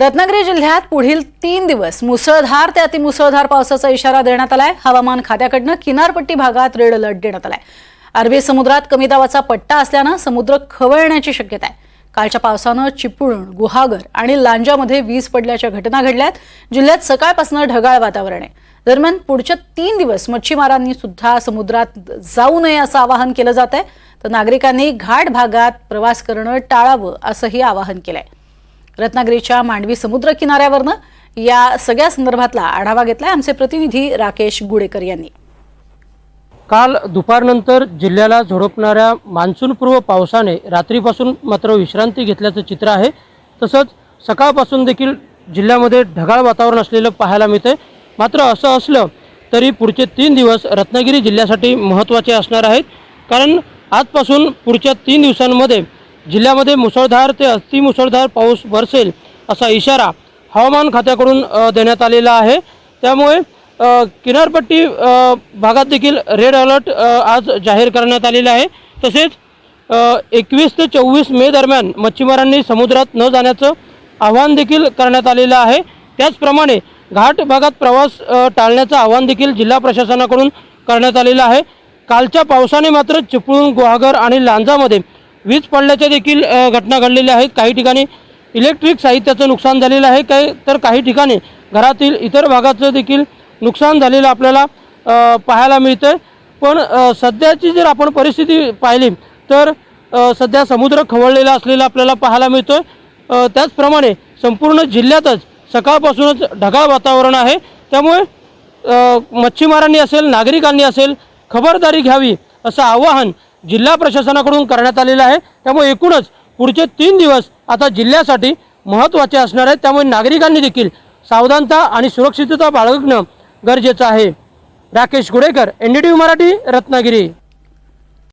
रत्नागिरी जिल्ह्यात पुढील तीन दिवस मुसळधार ते अतिमुसळधार पावसाचा इशारा देण्यात आलाय. हवामान खात्याकडनं किनारपट्टी भागात रेड अलर्ट देण्यात आलाय. अरबी समुद्रात कमी दाबाचा पट्टा असल्यानं समुद्र खवळण्याची शक्यता आहे. कालच्या पावसानं चिपळूण गुहागर आणि लांजामध्ये वीज पडल्याच्या घटना घडल्यात. जिल्ह्यात सकाळपासून ढगाळ वातावरण आहे. दरम्यान पुढच्या तीन दिवस मच्छीमारांनी सुद्धा समुद्रात जाऊ नये असं आवाहन केलं जात आहे तर नागरिकांनी घाट भागात प्रवास करणं टाळावं असंही आवाहन केलंय. रत्नागिरीच्या मांडवी समुद्र किनाऱ्यावरनं या सगळ्या संदर्भातला आढावा घेतलाय आमचे प्रतिनिधी राकेश गुडेकर यांनी. काल दुपारनंतर जिल्ह्याला झोडपणाऱ्या मान्सूनपूर्व पावसाने रात्रीपासून मात्र विश्रांती घेतल्याचं चित्र आहे. तसंच सकाळपासून देखील जिल्ह्यामध्ये ढगाळ वातावरण असलेलं पाहायला मिळतंय. मात्र असं असलं तरी पुढचे तीन दिवस रत्नागिरी जिल्ह्यासाठी महत्त्वाचे असणार आहेत. कारण आजपासून पुढच्या तीन दिवसांमध्ये जिल्ह्यामध्ये मुसळधार ते अतिमुसळधार पाऊस बरसेल असा इशारा हवामान खात्याकडून देण्यात आलेला आहे. त्यामुळे किनारपट्टी भागात देखील रेड अलर्ट आज जाहीर करण्यात आलेला आहे. तसेच एकवीस ते चोवीस मे दरम्यान मच्छीमारांनी समुद्रात न जाण्याचं आवाहन देखील करण्यात आलेलं आहे. त्याचप्रमाणे घाट भागात प्रवास टाळण्याचं आवाहन देखील जिल्हा प्रशासनाकडून करण्यात आलेलं आहे. कालच्या पावसाने मात्र चिपळूण गुहागर आणि लांजामध्ये वीज पडल्याच्या देखील घटना घडलेल्या आहेत. काही ठिकाणी इलेक्ट्रिक साहित्याचं नुकसान झालेलं आहे. काही तर काही ठिकाणी घरातील इतर भागाचं देखील नुकसान झालेलं आपल्याला पाहायला मिळतं पण सध्याची जर आपण परिस्थिती पाहिली तर सध्या समुद्र खवळलेला असलेला आपल्याला पाहायला मिळतो आहे त्याचप्रमाणे संपूर्ण जिल्ह्यातच सकाळपासूनच ढगाळ वातावरण आहे. त्यामुळे मच्छीमारांनी असेल नागरिकांनी असेल खबरदारी घ्यावी असं आवाहन जिल्हा प्रशासनाकडून करण्यात आलेलं आहे. त्यामुळे एकूणच पुढचे तीन दिवस आता जिल्ह्यासाठी महत्त्वाचे असणार आहेत. त्यामुळे नागरिकांनी देखील सावधानता आणि सुरक्षितता बाळगणं गरजेचं आहे. Rakesh Gudekar N D T V Marathi Ratnagiri.